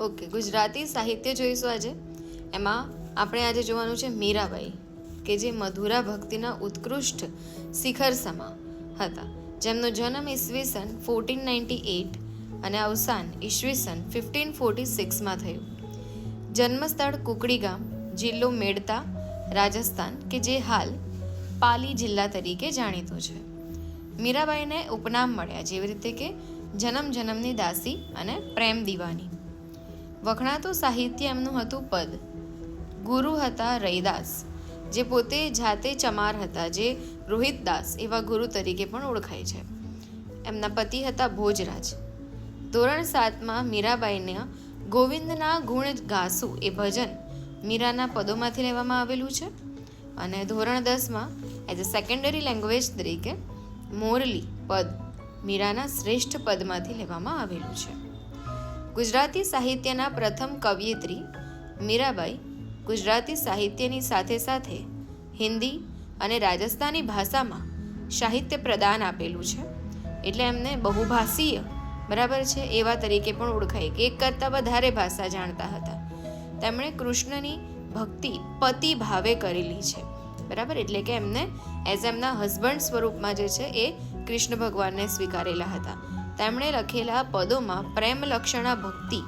Okay, Gujarati સાહિત્ય જોઈશું આજે. એમાં આપણે આજે જોવાનું છે મીરાબાઈ, કે જે મધુરા ભક્તિના ઉત્કૃષ્ટ શિખર સમા હતા. જેમનો જન્મ ઈસવીસન ફોર્ટીન નાઇન્ટી એટ અને અવસાન ઈસવીસન ફિફ્ટીન ફોર્ટી સિક્સમાં થયું. જન્મસ્થળ કુકડી ગામ, જિલ્લો મેડતા, રાજસ્થાન, કે જે હાલ પાલી જિલ્લા તરીકે જાણીતું છે. મીરાબાઈને ઉપનામ મળ્યા, જેવી રીતે કે જન્મ જન્મની દાસી અને પ્રેમ દીવાની. વખણાતું સાહિત્ય એમનું હતું પદ. ગુરુ હતા રૈદાસ, જે પોતે જાતે ચમાર હતા, જે રોહિતદાસ એવા ગુરુ તરીકે પણ ઓળખાય છે. એમના પતિ હતા ભોજરાજ. ધોરણ સાતમાં મીરાબાઈને ગોવિંદના ગુણ ગાસુ એ ભજન મીરાના પદોમાંથી લેવામાં આવેલું છે. અને ધોરણ દસમાં એઝ અ સેકન્ડરી લેંગ્વેજ તરીકે, મોરલી પદ મીરાના શ્રેષ્ઠ પદમાંથી લેવામાં આવેલું છે. ગુજરાતી સાહિત્યના પ્રથમ કવિયત્રી મીરાબાઈ ગુજરાતી સાહિત્યની સાથે સાથે હિન્દી અને રાજસ્થાની ભાષામાં સાહિત્ય પ્રદાન આપેલું છે. એટલે એમને બહુભાષીય, બરાબર છે? એવા તરીકે પણ ઓળખાય કે એક કરતાં વધારે ભાષા જાણતા હતા. તેમણે કૃષ્ણની ભક્તિ પતિ ભાવે કરેલી છે. બરાબર? એટલે કે એમને એઝ એમના હસબન્ડ સ્વરૂપમાં જે છે એ કૃષ્ણ ભગવાનને સ્વીકારેલા હતા. તેમણે લખેલા પદોમાં પ્રેમલક્ષણા ભક્તિ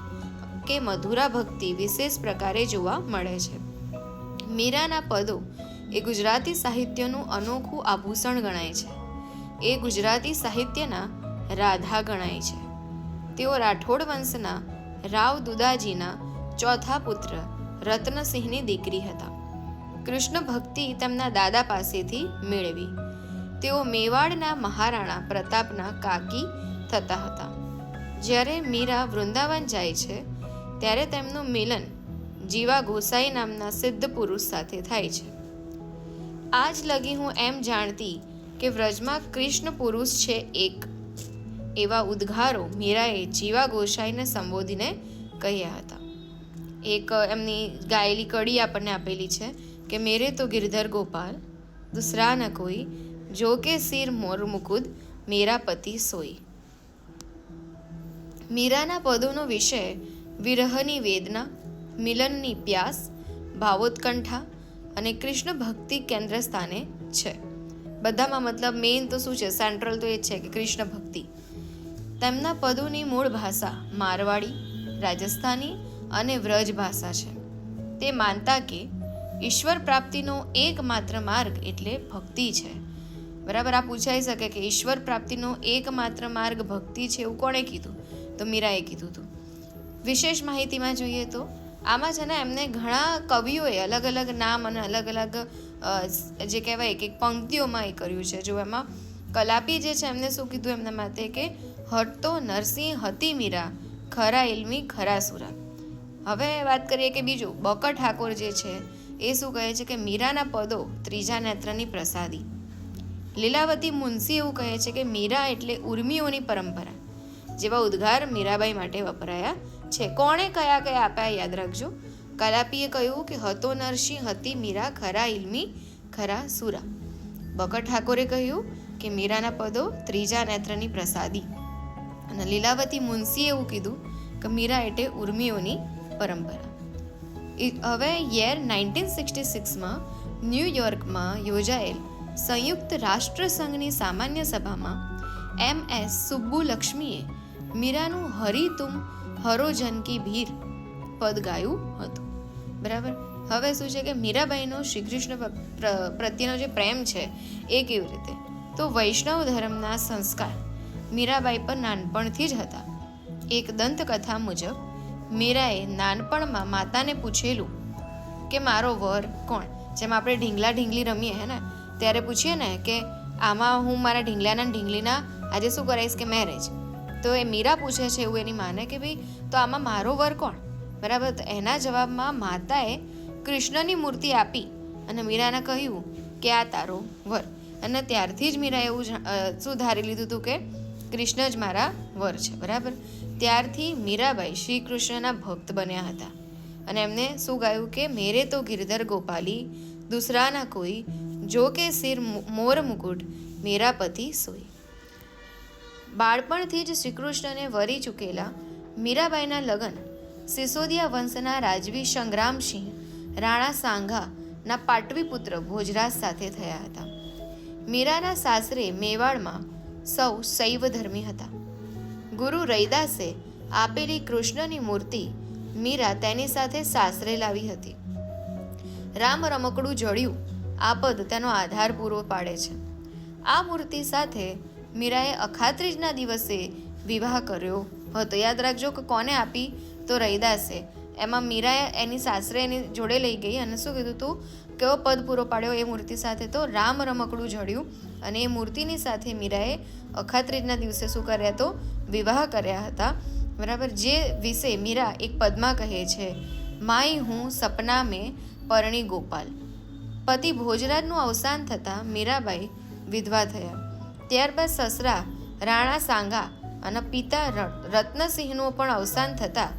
કે મધુરા ભક્તિ વિશેષ પ્રકારે જોવા મળે છે. મીરાના પદો એ ગુજરાતી સાહિત્યનું અનોખું આભૂષણ ગણાય છે. એ ગુજરાતી સાહિત્યના રાધા ગણાય છે. તેઓ રાઠોડ વંશના રાવ દુદાજીના ચોથા પુત્ર રત્નસિંહની દીકરી હતા. કૃષ્ણ ભક્તિ તેમના દાદા પાસેથી મેળવી. તેઓ મેવાડના મહારાણા પ્રતાપના કાકી થતા હતા. જ્યારે મીરા વૃંદાવન જાય છે, ત્યારે તેમનું મિલન જીવા ગોસાઈ નામના સિદ્ધ પુરુષ સાથે થાય છે. આજ લગી હું એમ જાણતી કે વ્રજમાં કૃષ્ણ પુરુષ છે એક, એવા ઉદ્ગારો મીરાએ જીવા ગોસાઈને સંબોધીને કહ્યા હતા. એક એમની ગાયેલી કડી આપણને આપેલી છે કે મેરે તો ગિરધર ગોપાલ, દુસરા ન કોઈ, જો કે સિર મોર મુકુદ, મેરા પતિ સોઈ. મીરાના પદોનો વિષય વિરહની વેદના, મિલનની પ્યાસ, ભાવોત્કંઠા અને કૃષ્ણ ભક્તિ કેન્દ્ર સ્થાને છે. બધામાં મતલબ મેઇન તો શું છે? સેન્ટ્રલ તો એ છે કે કૃષ્ણ ભક્તિ તેમના પદોની મૂળ ભાષા મારવાડી, રાજસ્થાની અને વ્રજ ભાષા છે. તે માનતા કે ઈશ્વર પ્રાપ્તિનો એકમાત્ર માર્ગ એટલે ભક્તિ છે. બરાબર? આ પૂછાઈ શકે કે ઈશ્વર પ્રાપ્તિનો એકમાત્ર માર્ગ ભક્તિ છે એવું કોણે કીધું? તો મીરાએ કીધું હતું વિશેષ માહિતીમાં જોઈએ તો, આમાં છે ને એમને ઘણા કવિઓએ અલગ અલગ નામ અને અલગ અલગ જે કહેવાય કે પંક્તિઓમાં એ કર્યું છે. જો એમાં કલાપી જે છે એમને શું કીધું એમના માટે કે હટતો નરસિંહ હતી મીરા, ખરા ઇલમી, ખરા સુરા. હવે વાત કરીએ કે બીજું, બકર ઠાકોર જે છે, એ શું કહે છે કે મીરાના પદો ત્રીજા નેત્રની પ્રસાદી. લીલાવતી મુનશી એવું કહે છે કે મીરા એટલે ઉર્મિઓની પરંપરા. જેવા ઉદ્ગાર મીરાબાઈ માટે વપરાયા છે. કોણે કયા કયા આપ્યા યાદ રાખજો. કલાપીએ કહ્યું કે હતો નરસિંહ, હતી મીરા, ખરા ઇલમી ખરા સુરા. બકર ઠાકોરે કહ્યું કે મીરાના પદો ત્રીજા નેત્રની પ્રસાદી. અને લીલાવતી મુનશીએ એવું કીધું કે મીરા એટલે ઉર્મિઓની પરંપરા. હવે યર નાઇન્ટીન સિક્સટી સિક્સમાં ન્યૂયોર્કમાં યોજાયેલ સંયુક્ત રાષ્ટ્રસંઘની સામાન્ય સભામાં એમ એસ સુબ્બુલક્ષ્મીએ મીરાનું હરી તુમ હરો જનકી ભીર પદ ગાયું હતું. બરાબર? હવે શું છે કે મીરાબાઈનો શ્રી કૃષ્ણ પ્રત્યેનો જે પ્રેમ છે એ કેવી રીતે? તો વૈષ્ણવ ધર્મના સંસ્કાર મીરાબાઈ પર નાનપણથી જ હતા. એક દંતકથા મુજબ મીરાએ નાનપણમાં માતાને પૂછેલું કે મારો વર કોણ? જેમ આપણે ઢીંગલા ઢીંગલી રમીએ હે ને, ત્યારે પૂછીએ ને કે આમાં હું મારા ઢીંગલાના ઢીંગલીના આજે શું કરાવીશ કે મેરેજ? તો એ મીરા પૂછે છે એવું એની માને કે ભાઈ તો આમાં મારો વર કોણ? બરાબર તો એના જવાબમાં માતાએ કૃષ્ણની મૂર્તિ આપી અને મીરાને કહ્યું કે આ તારો વર. અને ત્યારથી જ મીરા એવું જા- અ, શું ધારી લીધું હતું કે કૃષ્ણ જ મારા વર છે બરાબર? ત્યારથી મીરાબાઈ શ્રી કૃષ્ણના ભક્ત બન્યા હતા. અને એમને શું ગાયું કે મેરે તો ગિરધર ગોપાલી દુસરાના કોઈ જો કે સિર મોર મુકુટ મેરા પતિ સોઈ બાળપણથી જ શ્રીકૃષ્ણને વરી ચૂકેલા મીરાબાઈના લગ્ન સિસોદિયા વંશના રાજવી સંગ્રામસિંહ, રાણા સાંઘાના પાટવી પુત્ર ભોજરાજ સાથે થયા હતા. મીરાના સાસરે મેવાડમાં સૌ શૈવ ધર્મી હતા. ગુરુ રૈદાસે આપેલી કૃષ્ણની મૂર્તિ મીરા તેની સાથે સાસરે લાવી હતી. રામ રમકડું જડ્યું આ પદ તેનો આધાર પૂરો પાડે છે. આ મૂર્તિ સાથે મીરાએ અખાત્રીજના દિવસે વિવાહ કર્યો. હતો. યાદ રાખજો કે કોને આપી? તો રૈદાસે એમાં મીરાએ એની સાસરે એની જોડે લઈ ગઈ અને શું કીધું તું? કેવો પદ પૂરો પાડ્યો એ મૂર્તિ સાથે તો રામ રમકડું જડ્યું અને એ મૂર્તિની સાથે મીરાએ અખાત્રીજના દિવસે શું કર્યા તો? વિવાહ કર્યા હતા. બરાબર? જે વિશે મીરા એક પદમાં કહે છે માય હું સપના મેં પરણી ગોપાલ. પતિ ભોજરાજનું અવસાન થતાં મીરાબાઈ વિધવા થયા. ત્યારબાદ સસરા, રાણા સાંગા અને પિતા રત્નસિંહનું પણ અવસાન થતાં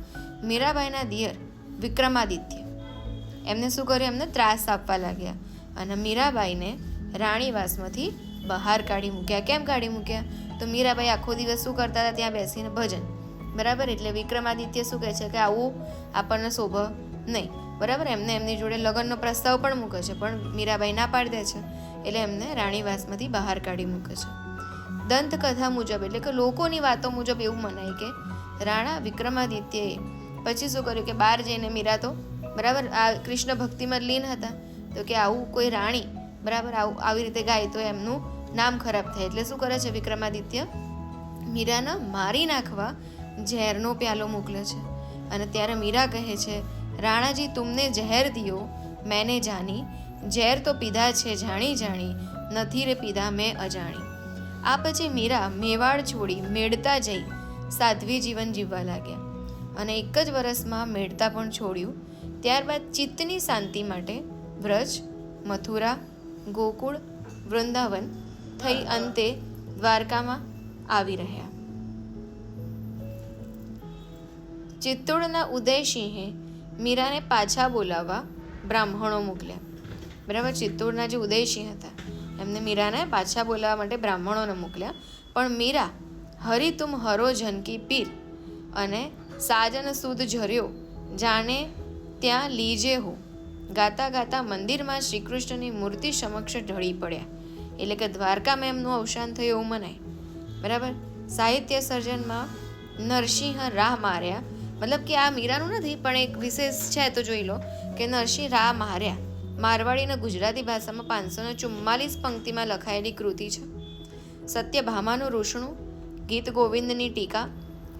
મીરાબાઈના દિયર વિક્રમાદિત્ય એમને શું કર્યું એમને ત્રાસ આપવા લાગ્યા અને મીરાબાઈને રાણીવાસમાંથી બહાર કાઢી મૂક્યા. કેમ કાઢી મૂક્યા? તો મીરાબાઈ આખો દિવસ શું કરતા હતા? ત્યાં બેસીને ભજન. બરાબર? એટલે વિક્રમાદિત્ય શું કહે છે કે આવું આપણને શોભ નહીં. બરાબર? એમને એમની જોડે લગ્નનો પ્રસ્તાવ પણ મૂકે છે, પણ મીરાબાઈ ના પાડી દે છે. એટલે એમને રાણીવાસમાંથી બહાર કાઢી મૂકે છે. દંતકથા મુજબ, એટલે કે લોકોની વાતો મુજબ એવું મનાય કે રાણા વિક્રમાદિત્યએ પછી શું કર્યું કે બહાર જઈને મીરા તો બરાબર? આ કૃષ્ણ ભક્તિમાં લીન હતા. તો કે આવું કોઈ રાણી, બરાબર? આવું, આવી રીતે ગાય તો એમનું નામ ખરાબ થાય. એટલે શું કરે છે વિક્રમાદિત્ય? મીરાને મારી નાખવા ઝેરનો પ્યાલો મોકલે છે. અને ત્યારે મીરા કહે છે, રાણાજી, તુમને ઝેર દિયો, મેને જાની ઝેર તો પીધા છે જાણી જાણી, નથી રે પીધા મેં અજાણી. આ પછી મીરા મેવાડ છોડી મેળતા જઈ સાધ્વી જીવન જીવવા લાગ્યા. અને એક જ વર્ષમાં મેળતા પણ છોડ્યું. ત્યારબાદ ચિત્તની શાંતિ માટે વ્રજ, મથુરા, ગોકુળ, વૃંદાવન થઈ અંતે દ્વારકામાં આવી રહ્યા. ચિત્તોડના ઉદયસિંહે મીરાને પાછા બોલાવવા બ્રાહ્મણો મોકલ્યા. બરાબર, ચિત્તોડના જે ઉદયસિંહ હતા, એમને મીરાને પાછા બોલાવવા માટે બ્રાહ્મણોને મોકલ્યા. પણ મીરા, હરી તુમ હરો જનકી પીર અને સાજન સુદ ઝર્યો, જાણે ત્યાં લીજે હો. ગાતા ગાતા મંદિરમાં શ્રીકૃષ્ણની મૂર્તિ સમક્ષ ઢળી પડ્યા. એટલે કે દ્વારકામાં એમનું અવસાન થયું એવું મનાય. બરાબર? સાહિત્ય સર્જનમાં નરસિંહ રાહ માર્યા. મતલબ કે આ મીરાનું નથી, પણ એક વિશેષ છે, તો જોઈ લો, કે નરસિંહ રાહ માર્યા. મારવાડીના ગુજરાતી ભાષામાં પાંચસો ને ચુમ્માલીસ પંક્તિમાં લખાયેલી કૃતિ છે. સત્યભામાનું રૂષણું, ગીત ગોવિંદની ટીકા,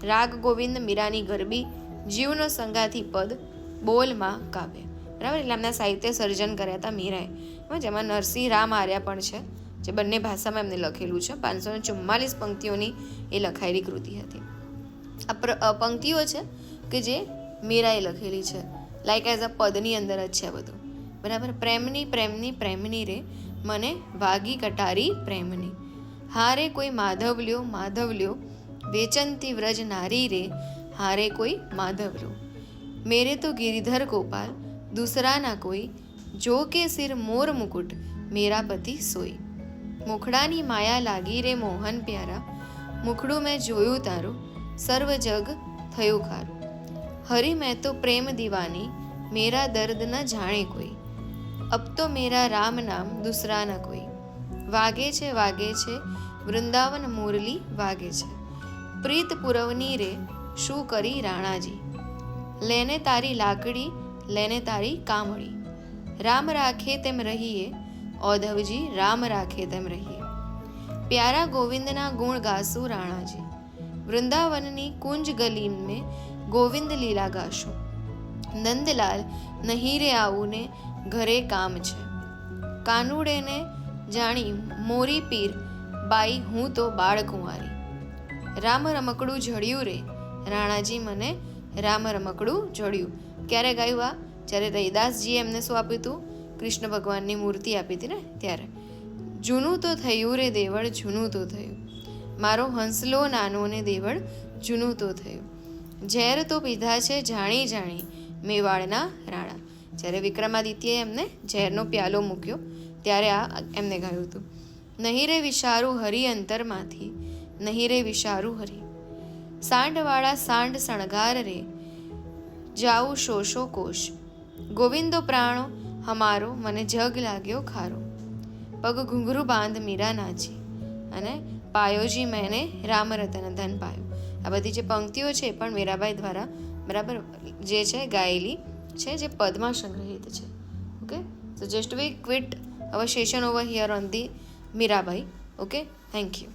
રાગ ગોવિંદ મીરાની ગરબી, જીવનો સંગાથી પદ, બોલમાં કાવ્ય. બરાબર? એટલે એમના સાહિત્ય સર્જન કર્યા હતા મીરાએ. જેમાં નરસિંહ રામ આર્યા પણ છે, જે બંને ભાષામાં એમને લખેલું છે. પાંચસો ચુમ્માલીસ પંક્તિઓની એ લખાયેલી કૃતિ હતી. આ પંક્તિઓ છે કે જે મીરાએ લખેલી છે. લાઈક એઝ અ પદની અંદર જ છે બધું. બરાબર? પ્રેમની પ્રેમની પ્રેમની રે. મને વાગી કટારી પ્રેમની. હારે કોઈ માધવલ્યો માધવલ્યો. વેચનથી વ્રજ નારી રે. હારે કોઈ માધવલ્યો. મેરે તો ગિરિધર ગોપાલ, દૂસરાના કોઈ. જો કે સિર મોર મુકુટ, મેરા પતિ સોઈ. મુખડાની માયા લાગી રે મોહન પ્યારા. મુખડું મેં જોયું તારું, સર્વ જગ થયું ખારું. હરી મેં તો પ્રેમ દીવાની, મેરા દર્દ ન જાણે કોઈ. અબ તો મેરા રામ નામ દૂસરા ન કોઈ. વાગે છે વાગે છે, વૃંદાવન મુરલી વાગે છે. પ્રીત પુરવની રે, શું કરી રાણાજી? લેને તારી લાકડી, લેને તારી કામળી. રામ રાખે તેમ રહીએ, ઔધવજી, રામ રાખે તેમ રહીએ. પ્યારા ગોવિંદના ગુણ ગાસુ રાણાજી. વૃંદાવનની કુંજ ગલી ગોવિંદ લીલા ગાશું. નંદલાલ, નહીં રે આવું ને ઘરે કામ છે. કાનુડેને જાણી મોરી પીર, બાઈ, હું તો બાળકુંવારી રામ રમકડું જડ્યું રે. રાણાજી મને રામ રમકડું જડ્યું. ક્યારે ગાયું આ? જ્યારે રૈદાસજીએ એમને શું આપ્યું હતું કૃષ્ણ ભગવાનની મૂર્તિ આપી હતી ને ત્યારે. જૂનું તો થયું રે દેવળ, જૂનું તો થયું. મારો હંસલો નાનો ને દેવળ, જૂનું તો થયું. ઝેર તો પીધા છે જાણી જાણી, મેવાડના રાણા. જ્યારે વિક્રમાદિત્યએ એમને ઝેરનો પ્યાલો મૂક્યો, ત્યારે આ એમને કહ્યું હતું, નહીં રે વિશારું હરિ અંતરમાંથી, નહીં રે વિશારું હરિ. સાંડવાળા સાંડ શણગાર રે, જાઉં શોષો કોશ. ગોવિંદો પ્રાણો, હમારો, મને જગ લાગ્યો ખારો. પગ ઘૂંઘરું બાંધ મીરા નાચી, અને પાયોજી મેને રામ રતન ધન પાયો. આ બધી જે પંક્તિઓ છે એ પણ મીરાબાઈ દ્વારા બરાબર જે છે ગાયેલી છે, જે પદમાં સંગ્રહિત છે. Okay? So just we quit our session over here on the Mirabai okay? Thank you